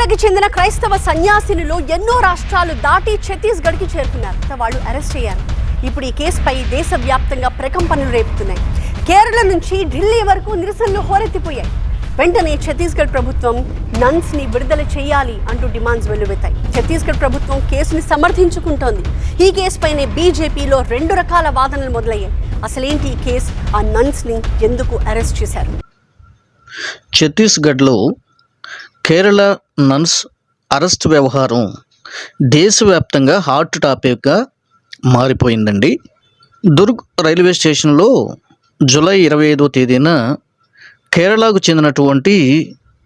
కేరళకి చెందిన క్రైస్తవ సన్యాసినులు ఎన్నో రాష్ట్రాలు దాటి ఛత్తీస్గఢ్కి చేరుకున్నారు. వాళ్ళు అరెస్ట్ అయ్యారు. ఇప్పుడు ఈ కేసుపై దేశవ్యాప్తంగా ప్రకంపనలు రేపుతున్నాయి. కేరళ నుంచి ఢిల్లీ వరకు నిరసనలు హోరెత్తిపోయాయి. వెంటనే ఛత్తీస్గఢ్ ప్రభుత్వం నన్స్ని విడుదల చేయాలి అంటూ డిమాండ్స్ వెల్లువెత్తాయి. ఛత్తీస్గఢ్ ప్రభుత్వం కేసుని సమర్థించుకుంటోంది. ఈ కేసుపైనే బీజేపీలో రెండు రకాల వాదనలు మొదలయ్యాయి. అసలేంటి ఈ కేసు? ఆ నన్స్ని ఎందుకు అరెస్ట్ చేశారు? ఛత్తీస్గఢ్లో కేరళ నన్స్ అరెస్ట్ వ్యవహారం దేశవ్యాప్తంగా హాట్ టాపిక్గా మారిపోయిందండి. దుర్గ్ రైల్వే స్టేషన్లో జూలై ఇరవై ఐదో తేదీన కేరళకు చెందినటువంటి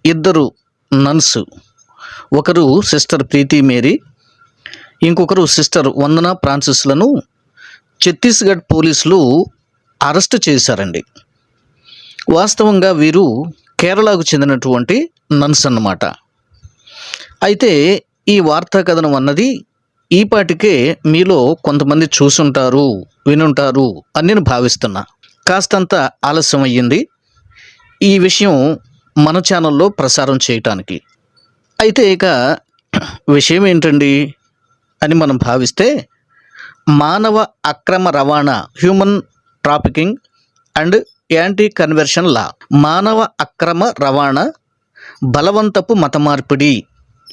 ఇద్దరు నన్స్ ఒకరు సిస్టర్ ప్రీతి మేరీ ఇంకొకరు సిస్టర్ వందన ఫ్రాన్సిస్లను ఛత్తీస్గఢ్ పోలీసులు అరెస్ట్ చేశారండి. వాస్తవంగా వీరు కేరళకు చెందినటువంటి నన్స్ అన్నమాట. అయితే ఈ వార్తా కథనం అన్నది ఈపాటికే మీలో కొంతమంది చూసుంటారు వినుంటారు అని నేను భావిస్తున్నా. కాస్తంత ఆలస్యం అయ్యింది. ఈ విషయం మన ఛానల్లో ప్రసారం చేయటానికి. అయితే ఇక విషయం ఏంటండి అని మనం భావిస్తే మానవ అక్రమ రవాణా human trafficking and anti conversion law. మానవ అక్రమ రవాణా బలవంతపు మత మార్పిడి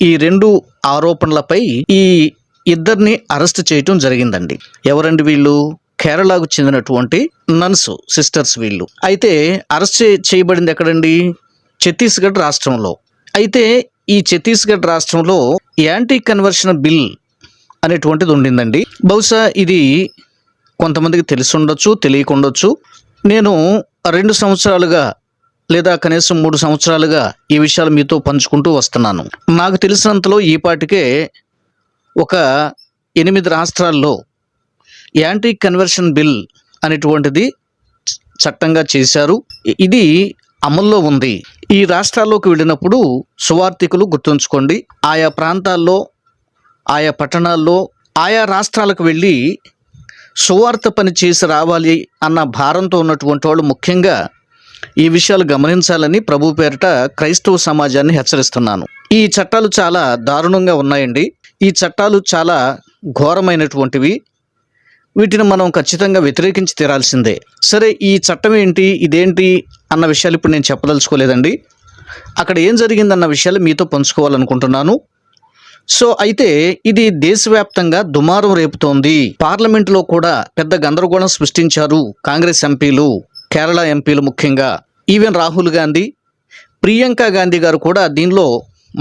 ఈ రెండు ఆరోపణలపై ఈ ఇద్దరిని అరెస్ట్ చేయటం జరిగిందండి. ఎవరండి వీళ్ళు? కేరళకు చెందినటువంటి నన్స్ సిస్టర్స్ వీళ్ళు. అయితే అరెస్ట్ చేయబడింది ఎక్కడండి? ఛత్తీస్గఢ్ రాష్ట్రంలో. అయితే ఈ ఛత్తీస్గఢ్ రాష్ట్రంలో యాంటీ కన్వర్షన్ బిల్ అనేటువంటిది ఉండిందండి. బహుశా ఇది కొంతమందికి తెలిసి ఉండొచ్చు తెలియకుండొచ్చు. నేను రెండు సంవత్సరాలుగా లేదా కనీసం మూడు సంవత్సరాలుగా ఈ విషయాలు మీతో పంచుకుంటూ వస్తున్నాను. నాకు తెలిసినంతలో ఈపాటికే ఒక ఎనిమిది రాష్ట్రాల్లో యాంటీ కన్వర్షన్ బిల్ అనేటువంటిది చట్టంగా చేశారు. ఇది అమల్లో ఉంది. ఈ రాష్ట్రాల్లోకి వెళ్ళినప్పుడు సువార్థికులు గుర్తుంచుకోండి. ఆయా ప్రాంతాల్లో ఆయా పట్టణాల్లో ఆయా రాష్ట్రాలకు వెళ్ళి సువార్త పని చేసి రావాలి అన్న భారంతో ఉన్నటువంటి వాళ్ళు ముఖ్యంగా ఈ విషయాలు గమనించాలని ప్రభు పేరిట క్రైస్తవ సమాజాన్ని హెచ్చరిస్తున్నాను. ఈ చట్టాలు చాలా దారుణంగా ఉన్నాయండి. ఈ చట్టాలు చాలా ఘోరమైనటువంటివి. వీటిని మనం ఖచ్చితంగా వ్యతిరేకించి తీరాల్సిందే. సరే ఈ చట్టం ఏంటి? ఇదేంటి? అన్న విషయాలు ఇప్పుడు నేను చెప్పదలుచుకోలేదండి. అక్కడ ఏం జరిగిందన్న విషయాలు మీతో పంచుకోవాలనుకుంటున్నాను. సో అయితే ఇది దేశవ్యాప్తంగా దుమారం రేపుతోంది. పార్లమెంటులో కూడా పెద్ద గందరగోళం సృష్టించారు కాంగ్రెస్ ఎంపీలు కేరళ ఎంపీలు ముఖ్యంగా. ఈవెన్ రాహుల్ గాంధీ ప్రియాంక గాంధీ గారు కూడా దీనిలో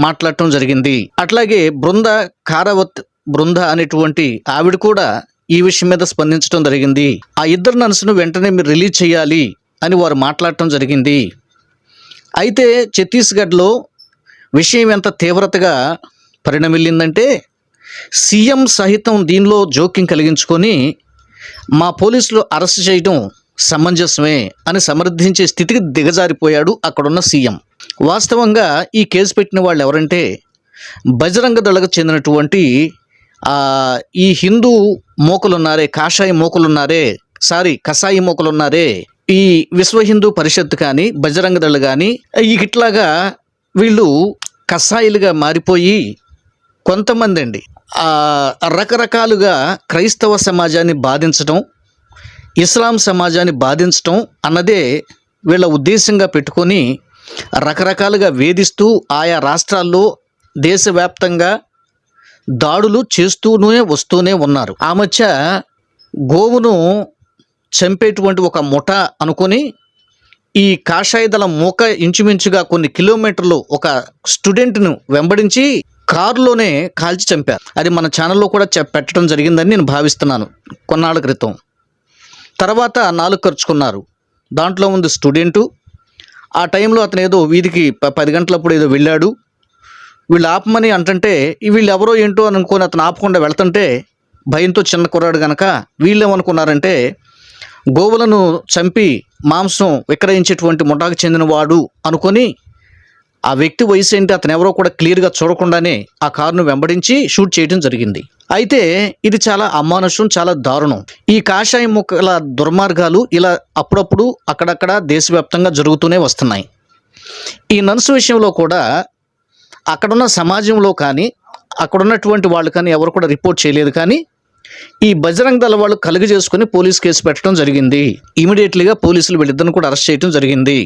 మాట్లాడటం జరిగింది. అట్లాగే బృంద కారావత్ బృంద అనేటువంటి ఆవిడ కూడా ఈ విషయం మీద స్పందించడం జరిగింది. ఆ ఇద్దరు నర్సును వెంటనే మీరు రిలీజ్ చేయాలి అని వారు మాట్లాడటం జరిగింది. అయితే ఛత్తీస్గఢ్లో విషయం ఎంత తీవ్రతగా పరిణమిల్లిందంటే సీఎం సహితం దీనిలో జోక్యం కలిగించుకొని మా పోలీసులు అరెస్ట్ చేయడం సమంజసమే అని సమర్థించే స్థితికి దిగజారిపోయాడు అక్కడున్న సీఎం. వాస్తవంగా ఈ కేసు పెట్టిన వాళ్ళు ఎవరంటే బజరంగ దళకు చెందినటువంటి ఈ హిందూ మోకలున్నారే కాషాయ మోకలున్నారే సారీ కషాయి మోకలున్నారే ఈ విశ్వ హిందూ పరిషత్ కానీ బజరంగ దళ కానీ ఈ ఇట్లాగా వీళ్ళు కషాయిలుగా మారిపోయి కొంతమంది అండి రకరకాలుగా క్రైస్తవ సమాజాన్ని బాధించటం ఇస్లాం సమాజాన్ని బాధించటం అన్నదే వీళ్ళ ఉద్దేశంగా పెట్టుకొని రకరకాలుగా వేధిస్తూ ఆయా రాష్ట్రాల్లో దేశవ్యాప్తంగా దాడులు చేస్తూనే వస్తూనే ఉన్నారు. ఆ మధ్య గోవును చంపేటువంటి ఒక ముఠ అనుకొని ఈ కాషాయ దళం మూక ఇంచుమించుగా కొన్ని కిలోమీటర్లు ఒక స్టూడెంట్ను వెంబడించి కారులోనే కాల్చి చంపారు. అది మన ఛానల్లో కూడా చె- పెట్టడం జరిగిందని నేను భావిస్తున్నాను కొన్నాళ్ళ క్రితం. తర్వాత నాలుగు ఖర్చుకున్నారు. దాంట్లో ఉంది స్టూడెంటు. ఆ టైంలో అతను ఏదో వీధికి పది గంటలప్పుడు ఏదో వెళ్ళాడు. వీళ్ళు ఆపమని అంటుంటే వీళ్ళు ఎవరో ఏంటో అని అనుకొని అతను ఆపకుండా వెళ్తుంటే భయంతో చిన్న కుర్రాడు గనక వీళ్ళు ఏమనుకున్నారంటే గోవులను చంపి మాంసం విక్రయించేటువంటి ముఠాకు చెందినవాడు అనుకొని ఆ వ్యక్తి వయసు ఏంటి అతను ఎవరో కూడా క్లియర్గా చూడకుండానే ఆ కారును వెంబడించి షూట్ చేయడం జరిగింది. అయితే ఇది చాలా అమానుషం చాలా దారుణం. ఈ కాషాయ ముక్కల దుర్మార్గాలు ఇలా అప్పుడప్పుడు అక్కడక్కడ దేశవ్యాప్తంగా జరుగుతూనే వస్తున్నాయి. ఈ నర్సు విషయంలో కూడా అక్కడున్న సమాజంలో కానీ అక్కడున్నటువంటి వాళ్ళు కానీ ఎవరు కూడా రిపోర్ట్ చేయలేదు కానీ ఈ బజరంగ్ దళ వాళ్ళు కలుగు చేసుకుని పోలీస్ కేసు పెట్టడం జరిగింది. ఇమీడియట్లీగా పోలీసులు వీళ్ళిద్దరిని కూడా అరెస్ట్ చేయడం జరిగింది.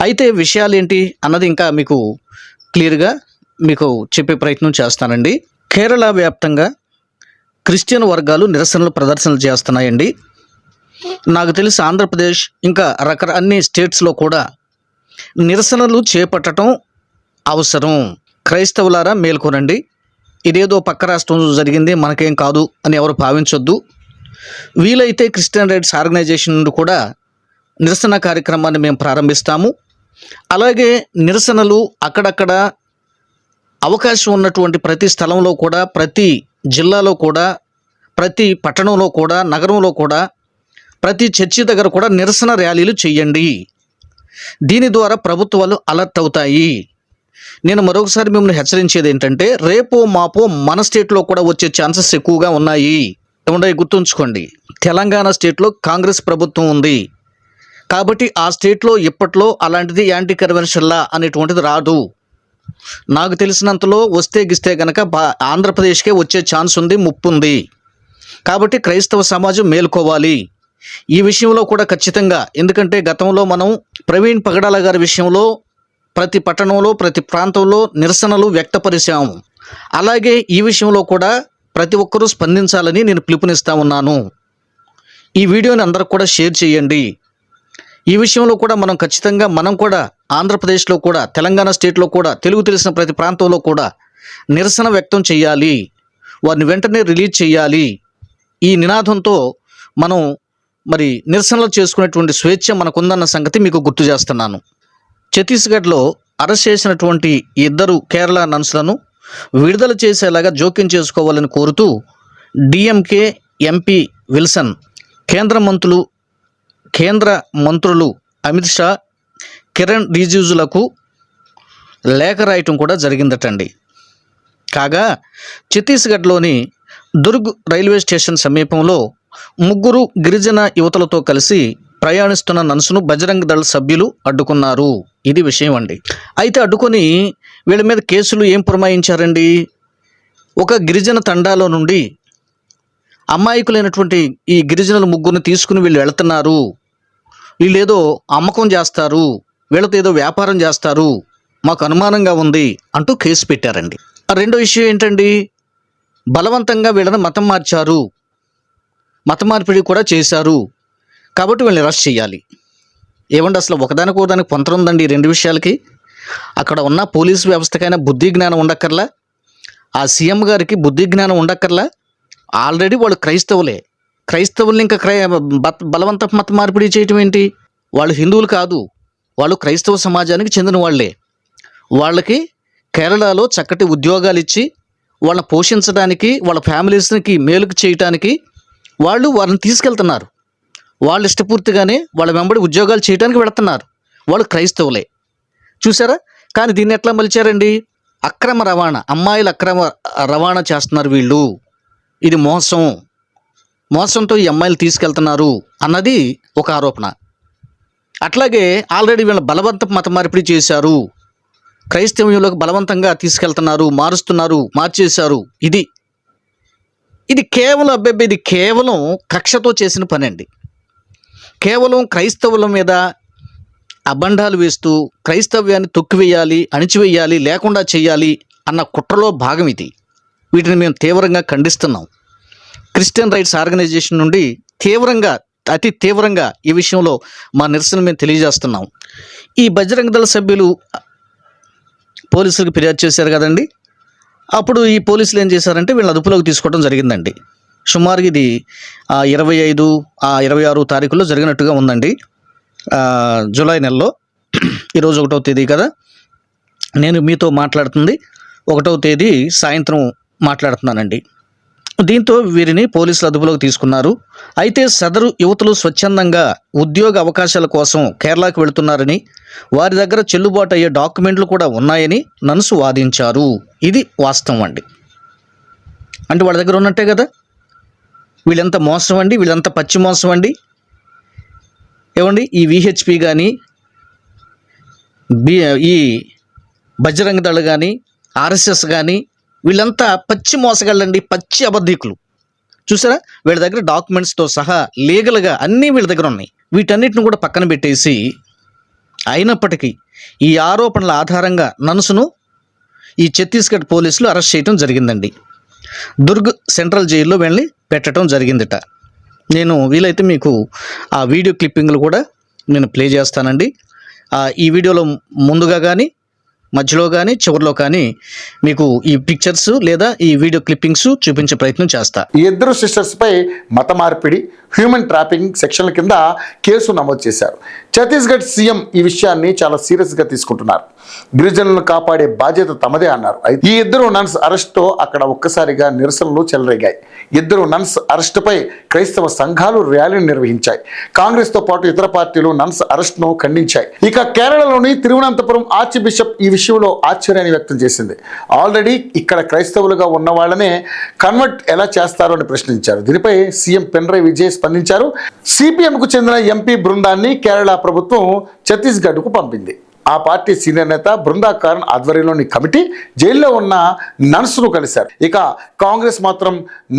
అయితే విషయాలు ఏంటి అన్నది ఇంకా మీకు క్లియర్గా మీకు చెప్పే ప్రయత్నం చేస్తానండి. కేరళ వ్యాప్తంగా క్రిస్టియన్ వర్గాలు నిరసనలు ప్రదర్శనలు చేస్తున్నాయండి. నాకు తెలిసి ఆంధ్రప్రదేశ్ ఇంకా రకర అన్ని స్టేట్స్లో కూడా నిరసనలు చేపట్టడం అవసరం. క్రైస్తవులారా మేల్కొనండి. ఇదేదో పక్క రాష్ట్రం జరిగింది మనకేం కాదు అని ఎవరు భావించొద్దు. వీలైతే క్రిస్టియన్ రైట్స్ ఆర్గనైజేషన్ నుండి కూడా నిరసన కార్యక్రమాన్ని మేము ప్రారంభిస్తాము. అలాగే నిరసనలు అక్కడక్కడ అవకాశం ఉన్నటువంటి ప్రతి స్థలంలో కూడా ప్రతి జిల్లాలో కూడా ప్రతి పట్టణంలో కూడా నగరంలో కూడా ప్రతి చర్చి దగ్గర కూడా నిరసన ర్యాలీలు చేయండి. దీని ద్వారా ప్రభుత్వాలు అలర్ట్ అవుతాయి. నేను మరొకసారి మిమ్మల్ని హెచ్చరించేది ఏంటంటే రేపో మాపో మన స్టేట్లో కూడా వచ్చే ఛాన్సెస్ ఎక్కువగా ఉన్నాయి. ఏమంటే గుర్తుంచుకోండి. తెలంగాణ స్టేట్లో కాంగ్రెస్ ప్రభుత్వం ఉంది. కాబట్టి ఆ స్టేట్లో ఇప్పట్లో అలాంటిది యాంటీ కన్వెన్షన్లా అనేటువంటిది రాదు. నాకు తెలిసినంతలో వస్తే గిస్తే గనక బా ఆంధ్రప్రదేశ్కే వచ్చే ఛాన్స్ ఉంది ముప్పు ఉంది. కాబట్టి క్రైస్తవ సమాజం మేల్కోవాలి. ఈ విషయంలో కూడా ఖచ్చితంగా ఎందుకంటే గతంలో మనం ప్రవీణ్ పగడాల గారి విషయంలో ప్రతి పట్టణంలో ప్రతి ప్రాంతంలో నిరసనలు వ్యక్తపరిచాము. అలాగే ఈ విషయంలో కూడా ప్రతి ఒక్కరూ స్పందించాలని నేను పిలుపునిస్తా ఉన్నాను. ఈ వీడియోని అందరికి కూడా షేర్ చేయండి. ఈ విషయంలో కూడా మనం ఖచ్చితంగా మనం కూడా ఆంధ్రప్రదేశ్లో కూడా తెలంగాణ స్టేట్లో కూడా తెలుగు తెలిసిన ప్రతి ప్రాంతంలో కూడా నిరసన వ్యక్తం చేయాలి. వారిని వెంటనే రిలీజ్ చేయాలి. ఈ నినాదంతో మనం మరి నిరసనలు చేసుకునేటువంటి స్వేచ్ఛ మనకుందన్న సంగతి మీకు గుర్తు చేస్తున్నాను. ఛత్తీస్గఢ్లో అరెస్ట్ చేసినటువంటి ఇద్దరు కేరళ నన్సులను విడుదల చేసేలాగా జోక్యం చేసుకోవాలని కోరుతూ డిఎంకే ఎంపీ విల్సన్ కేంద్ర మంత్రులు కేంద్ర మంత్రులు అమిత్ షా కిరణ్ రిజిజులకు లేఖ రాయటం కూడా జరిగిందటండి. కాగా ఛత్తీస్గఢ్లోని దుర్గ్ రైల్వే స్టేషన్ సమీపంలో ముగ్గురు గిరిజన యువతలతో కలిసి ప్రయాణిస్తున్న నన్సును బజరంగ్ దళ సభ్యులు అడ్డుకున్నారు. ఇది విషయం అండి. అయితే అడ్డుకొని వీళ్ళ మీద కేసులు ఏం పురమాయించారండి? ఒక గిరిజన తండాలో నుండి అమాయకులైనటువంటి ఈ గిరిజనుల ముగ్గురిని తీసుకుని వీళ్ళు వెళుతున్నారు. వీళ్ళు ఏదో అమ్మకం చేస్తారు. వీళ్ళతో ఏదో వ్యాపారం చేస్తారు. మాకు అనుమానంగా ఉంది అంటూ కేసు పెట్టారండి. ఆ రెండో ఇష్యూ ఏంటండి? బలవంతంగా వీళ్ళని మతం మార్చారు. మత మార్పిడి కూడా చేశారు. కాబట్టి వీళ్ళని అరెస్ట్ చేయాలి. ఏమండి అసలు ఒకదానికి ఒకదానికి పొంతన ఉందండి ఈ రెండు విషయాలకి? అక్కడ ఉన్న పోలీస్ వ్యవస్థకైనా బుద్ధి జ్ఞానం ఉండక్కర్లా? ఆ సీఎం గారికి బుద్ధి జ్ఞానం ఉండక్కర్లా? ఆల్రెడీ వాళ్ళు క్రైస్తవులే. క్రైస్తవుల్ని ఇంకా క్రై బలవంత మత మార్పిడి చేయటం ఏంటి? వాళ్ళు హిందువులు కాదు. వాళ్ళు క్రైస్తవ సమాజానికి చెందిన వాళ్ళే. వాళ్ళకి కేరళలో చక్కటి ఉద్యోగాలు ఇచ్చి వాళ్ళని పోషించడానికి వాళ్ళ ఫ్యామిలీస్కి మేలుకు చేయటానికి వాళ్ళు వారిని తీసుకెళ్తున్నారు. వాళ్ళు ఇష్టపూర్తిగానే వాళ్ళ వెంబడి ఉద్యోగాలు చేయడానికి వెళుతున్నారు. వాళ్ళు క్రైస్తవులే. చూసారా కానీ దీన్ని ఎట్లా మలిచారండి? అక్రమ రవాణా అమ్మాయిలు అక్రమ రవాణా చేస్తున్నారు వీళ్ళు. ఇది మోసం. మోసంతో ఈ అమ్మాయిలు తీసుకెళ్తున్నారు అన్నది ఒక ఆరోపణ. అట్లాగే ఆల్రెడీ వీళ్ళ బలవంత మత మార్పిడి చేశారు. క్రైస్తవ్యంలోకి బలవంతంగా తీసుకెళ్తున్నారు మారుస్తున్నారు మార్చేశారు. ఇది. ఇది కేవలం అబ్బాయి ఇది కేవలం కక్షతో చేసిన పని అండి కేవలం క్రైస్తవుల మీద అబండాలు వేస్తూ క్రైస్తవ్యాన్ని తొక్కివేయాలి అణిచివేయాలి లేకుండా చేయాలి అన్న కుట్రలో భాగం ఇది. వీటిని మేము తీవ్రంగా ఖండిస్తున్నాం. క్రిస్టియన్ రైట్స్ ఆర్గనైజేషన్ నుండి తీవ్రంగా అతి తీవ్రంగా ఈ విషయంలో మా నిరసన మేము తెలియజేస్తున్నాం. ఈ బజరంగ దళ సభ్యులు పోలీసులకు ఫిర్యాదు చేశారు కదండి? అప్పుడు ఈ పోలీసులు ఏం చేశారంటే వీళ్ళని అదుపులోకి తీసుకోవడం జరిగిందండి. సుమారుగా ఇది ఇరవై ఐదు ఇరవై ఆరు తారీఖులో జరిగినట్టుగా ఉందండి. జూలై నెలలో ఈరోజు ఒకటో తేదీ కదా? నేను మీతో మాట్లాడుతుంది. ఒకటవ తేదీ సాయంత్రం మాట్లాడుతున్నానండి. దీంతో వీరిని పోలీసులు అదుపులోకి తీసుకున్నారు. అయితే సదరు యువతులు స్వచ్ఛందంగా ఉద్యోగ అవకాశాల కోసం కేరళకు వెళుతున్నారని వారి దగ్గర చెల్లుబాటు అయ్యే డాక్యుమెంట్లు కూడా ఉన్నాయని నన్సు వాదించారు. ఇది వాస్తవం అండి. అంటే వాళ్ళ దగ్గర ఉన్నట్టే కదా? వీళ్ళంత మోసం అండి వీళ్ళంత పచ్చి మోసం అండి? ఏమండి ఈ విహెచ్పి కానీ బి ఈ బజరంగ దళ కానీ ఆర్ఎస్ఎస్ కానీ వీళ్ళంతా పచ్చి మోసగాళ్ళండి పచ్చి అబద్ధికులు. చూసారా? వీళ్ళ దగ్గర డాక్యుమెంట్స్తో సహా లీగల్గా అన్నీ వీళ్ళ దగ్గర ఉన్నాయి. వీటన్నిటిని కూడా పక్కన పెట్టేసి అయినప్పటికీ ఈ ఆరోపణల ఆధారంగా నన్సును ఈ ఛత్తీస్గఢ్ పోలీసులు అరెస్ట్ చేయడం జరిగిందండి. దుర్గ్ సెంట్రల్ జైల్లో వెళ్ళి పెట్టడం జరిగిందిట. నేను వీలైతే మీకు ఆ వీడియో క్లిప్పింగ్లు కూడా నేను ప్లే చేస్తానండి. ఈ వీడియోలో ముందుగా కానీ మధ్యలో కానీ చివరిలో కానీ మీకు ఈ పిక్చర్స్ లేదా ఈ వీడియో క్లిప్పింగ్స్ చూపించే ప్రయత్నం చేస్తా. ఈ ఇద్దరు సిస్టర్స్ పై మత మార్పిడి హ్యూమన్ ట్రాపింగ్ సెక్షన్ల కింద కేసు నమోదు చేశారు. ఛత్తీస్గఢ్ సీఎం ఈ విషయాన్ని చాలా సీరియస్గా తీసుకుంటున్నారు. గిరిజనులను కాపాడే బాధ్యత తమదే అన్నారు. ఈ ఇద్దరు నన్స్ అరెస్ట్తో అక్కడ ఒక్కసారిగా నిరసనలు చెలరేగాయి. ఇద్దరు నన్స్ అరెస్టుపై క్రైస్తవ సంఘాలు ర్యాలీని నిర్వహించాయి. కాంగ్రెస్తో పాటు ఇతర పార్టీలు నన్స్ అరెస్ట్ను ఖండించాయి. ఇక కేరళలోని తిరువనంతపురం ఆర్చ్ బిషప్ ఈ విషయంలో ఆశ్చర్యాన్ని వ్యక్తం చేసింది. ఆల్రెడీ ఇక్కడ క్రైస్తవులుగా ఉన్న వాళ్ళనే కన్వర్ట్ ఎలా చేస్తారో అని ప్రశ్నించారు. దీనిపై సీఎం పినరయ్ విజయ్ స్పందించారు. సిపిఎంకు చెందిన ఎంపీ బృందాన్ని కేరళ ప్రభుత్వం ఛత్తీస్గఢ్కు పంపింది. ఆ పార్టీ సీనియర్ నేత బృందా కారన్ ఆధ్వర్యంలోని కమిటీ జైల్లో ఉన్న నన్స్ను కలిశారు. ఇక కాంగ్రెస్ మాత్రం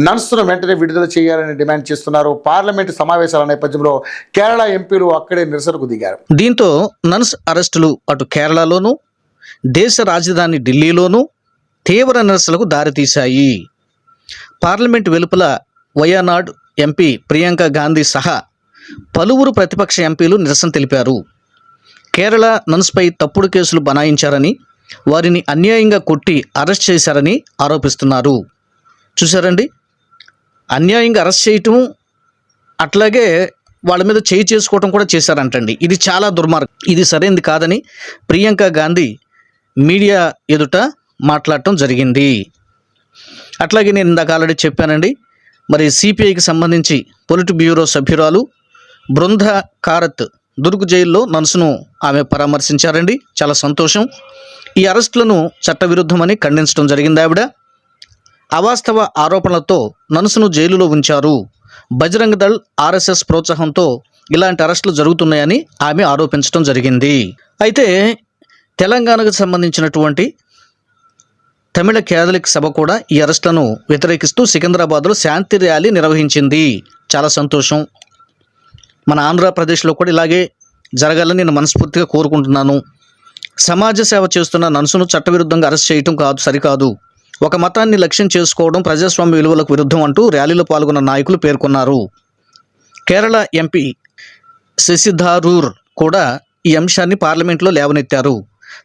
నన్స్ను వెంటనే విడుదల చేయాలని డిమాండ్ చేస్తున్నారు. పార్లమెంటు సమావేశాల నేపథ్యంలో కేరళ ఎంపీలు అక్కడే నిరసనకు దిగారు. దీంతో నన్స్ అరెస్టులు అటు కేరళలోనూ దేశ రాజధాని ఢిల్లీలోనూ తీవ్ర నిరసనలకు దారితీశాయి. పార్లమెంట్ వెలుపల వయానాడ్ ఎంపీ ప్రియాంక గాంధీ సహా పలువురు ప్రతిపక్ష ఎంపీలు నిరసన తెలిపారు. కేరళ నన్స్పై తప్పుడు కేసులు బనాయించారని వారిని అన్యాయంగా కొట్టి అరెస్ట్ చేశారని ఆరోపిస్తున్నారు. చూసారండి అన్యాయంగా అరెస్ట్ చేయటం అట్లాగే వాళ్ళ మీద చేయి చేసుకోవటం కూడా చేశారంటండి. ఇది చాలా దుర్మార్గం. ఇది సరైనది కాదని ప్రియాంక గాంధీ మీడియా ఎదుట మాట్లాడటం జరిగింది. అట్లాగే నేను ఇందాక ఆల్రెడీ చెప్పానండి మరి సిపిఐకి సంబంధించి పొలిట్ బ్యూరో సభ్యురాలు బృంద కారత్ దుర్గ్ జైల్లో నన్సును ఆమె పరామర్శించారండి. చాలా సంతోషం. ఈ అరెస్టులను చట్టవిరుద్ధమని ఖండించడం జరిగింది ఆవిడ. అవాస్తవ ఆరోపణలతో నన్సును జైలులో ఉంచారు. బజరంగ్ దళ్ ఆర్ఎస్ఎస్ ప్రోత్సాహంతో ఇలాంటి అరెస్టులు జరుగుతున్నాయని ఆమె ఆరోపించడం జరిగింది. అయితే తెలంగాణకు సంబంధించినటువంటి తమిళ కేథలిక్ సభ కూడా ఈ అరెస్టులను వ్యతిరేకిస్తూ సికింద్రాబాద్లో శాంతి ర్యాలీ నిర్వహించింది. చాలా సంతోషం. మన ఆంధ్రప్రదేశ్లో కూడా ఇలాగే జరగాలని నేను మనస్ఫూర్తిగా కోరుకుంటున్నాను. సమాజ సేవ చేస్తున్న నన్సును చట్టవిరుద్ధంగా అరెస్ట్ చేయటం కాదు సరికాదు. ఒక మతాన్ని లక్ష్యం చేసుకోవడం ప్రజాస్వామ్య విలువలకు విరుద్ధం అంటూ ర్యాలీలో పాల్గొన్న నాయకులు పేర్కొన్నారు. కేరళ ఎంపీ శశిధారూర్ కూడా ఈ అంశాన్ని పార్లమెంట్లో లేవనెత్తారు.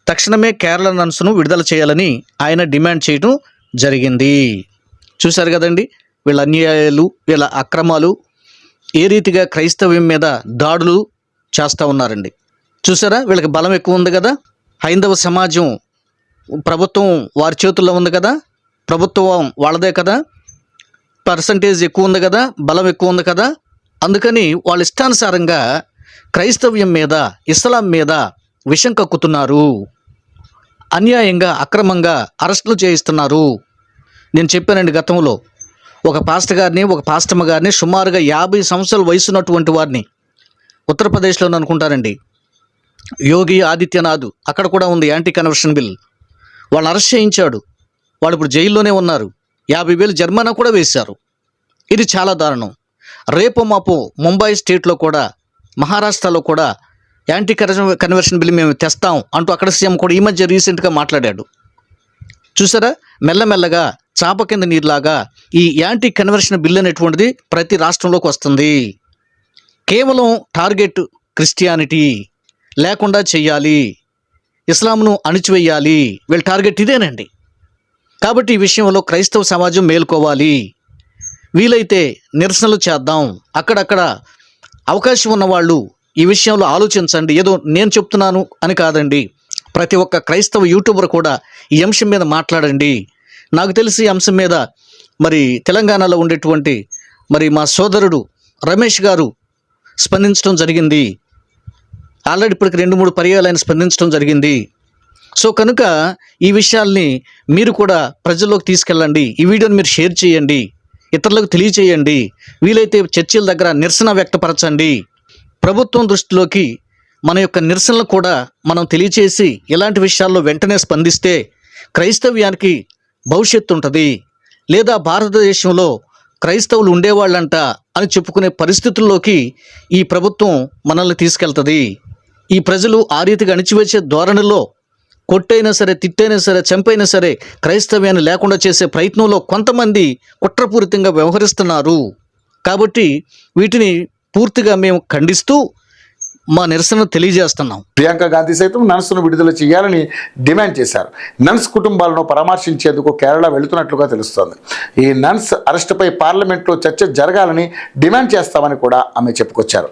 తక్షణమే కేరళ నన్సును విడుదల చేయాలని ఆయన డిమాండ్ చేయడం జరిగింది. చూశారు కదండి వీళ్ళ అన్యాయాలు వీళ్ళ అక్రమాలు ఏ రీతిగా క్రైస్తవ్యం మీద దాడులు చేస్తూ ఉన్నారండి? చూసారా? వీళ్ళకి బలం ఎక్కువ ఉంది కదా? హైందవ సమాజం ప్రభుత్వం వారి చేతుల్లో ఉంది కదా? ప్రభుత్వం వాళ్ళదే కదా? పర్సంటేజ్ ఎక్కువ ఉంది కదా? బలం ఎక్కువ ఉంది కదా? అందుకని వాళ్ళ ఇష్టానుసారంగా క్రైస్తవ్యం మీద ఇస్లాం మీద విషం కక్కుతున్నారు. అన్యాయంగా అక్రమంగా అరెస్టులు చేయిస్తున్నారు. నేను చెప్పానండి గతంలో. ఒక పాస్టర్ గారిని ఒక పాస్టమ్మ గారిని సుమారుగా యాభై సంవత్సరాల వయసు ఉన్నటువంటి వారిని ఉత్తరప్రదేశ్లో అనుకుంటారండి. యోగి ఆదిత్యనాథ్ అక్కడ కూడా ఉంది యాంటీ కన్వర్షన్ బిల్. వాళ్ళని అరెస్ట్ చేయించాడు. వాళ్ళు ఇప్పుడు జైల్లోనే ఉన్నారు. యాభై వేలు జరిమానా కూడా వేశారు. ఇది చాలా దారుణం. రేపు మాపు ముంబై స్టేట్లో కూడా మహారాష్ట్రలో కూడా యాంటీ కన్వర్షన్ కన్వర్షన్ బిల్ మేము తెస్తాం అంటూ అక్కడ సీఎం కూడా ఈ మధ్య రీసెంట్గా మాట్లాడాడు. చూసారా? మెల్లమెల్లగా చాప కింద నీరులాగా ఈ యాంటీ కన్వర్షన్ బిల్ అనేటువంటిది ప్రతి రాష్ట్రంలోకి వస్తుంది. కేవలం టార్గెట్ క్రిస్టియానిటీ లేకుండా చెయ్యాలి. ఇస్లాంను అణిచివేయాలి. వీళ్ళ టార్గెట్ ఇదేనండి. కాబట్టి ఈ విషయంలో క్రైస్తవ సమాజం మేల్కోవాలి. వీలైతే నిరసనలు చేద్దాం. అక్కడక్కడ అవకాశం ఉన్నవాళ్ళు ఈ విషయంలో ఆలోచించండి. ఏదో నేను చెప్తున్నాను అని కాదండి. ప్రతి ఒక్క క్రైస్తవ యూట్యూబర్ కూడా ఈ అంశం మీద మాట్లాడండి. నాకు తెలిసి అంశం మీద మరి తెలంగాణలో ఉండేటువంటి మరి మా సోదరుడు రమేష్ గారు స్పందించడం జరిగింది. ఆల్రెడీ ఇప్పటికి రెండు మూడు పర్యాలు స్పందించడం జరిగింది. సో కనుక ఈ విషయాల్ని మీరు కూడా ప్రజల్లోకి తీసుకెళ్ళండి. ఈ వీడియోని మీరు షేర్ చేయండి. ఇతరులకు తెలియచేయండి. వీలైతే చర్చిల దగ్గర నిరసన వ్యక్తపరచండి. ప్రభుత్వం దృష్టిలోకి మన యొక్క నిరసనలు కూడా మనం తెలియచేసి ఇలాంటి విషయాల్లో వెంటనే స్పందిస్తే క్రైస్తవ్యానికి భవిష్యత్తు ఉంటుంది లేదా భారతదేశంలో క్రైస్తవులు ఉండేవాళ్ళంట అని చెప్పుకునే పరిస్థితుల్లోకి ఈ ప్రభుత్వం మనల్ని తీసుకెళ్తుంది. ఈ ప్రజలు ఆ రీతిగా అణిచివేసే ధోరణిలో కొట్టైనా సరే తిట్టైనా సరే చంపైనా సరే క్రైస్తవ్యాన్ని లేకుండా చేసే ప్రయత్నంలో కొంతమంది కుట్రపూరితంగా వ్యవహరిస్తున్నారు. కాబట్టి వీటిని పూర్తిగా మేము ఖండిస్తూ మా నిరసన తెలియజేస్తున్నాం. ప్రియాంక గాంధీ సైతం నన్సును విడుదల చేయాలని డిమాండ్ చేశారు. నన్స్ కుటుంబాలను పరామర్శించేందుకు కేరళ వెళుతున్నట్లుగా తెలుస్తోంది. ఈ నన్స్ అరెస్టుపై పార్లమెంట్లో చర్చ జరగాలని డిమాండ్ చేస్తామని కూడా ఆమె చెప్పుకొచ్చారు.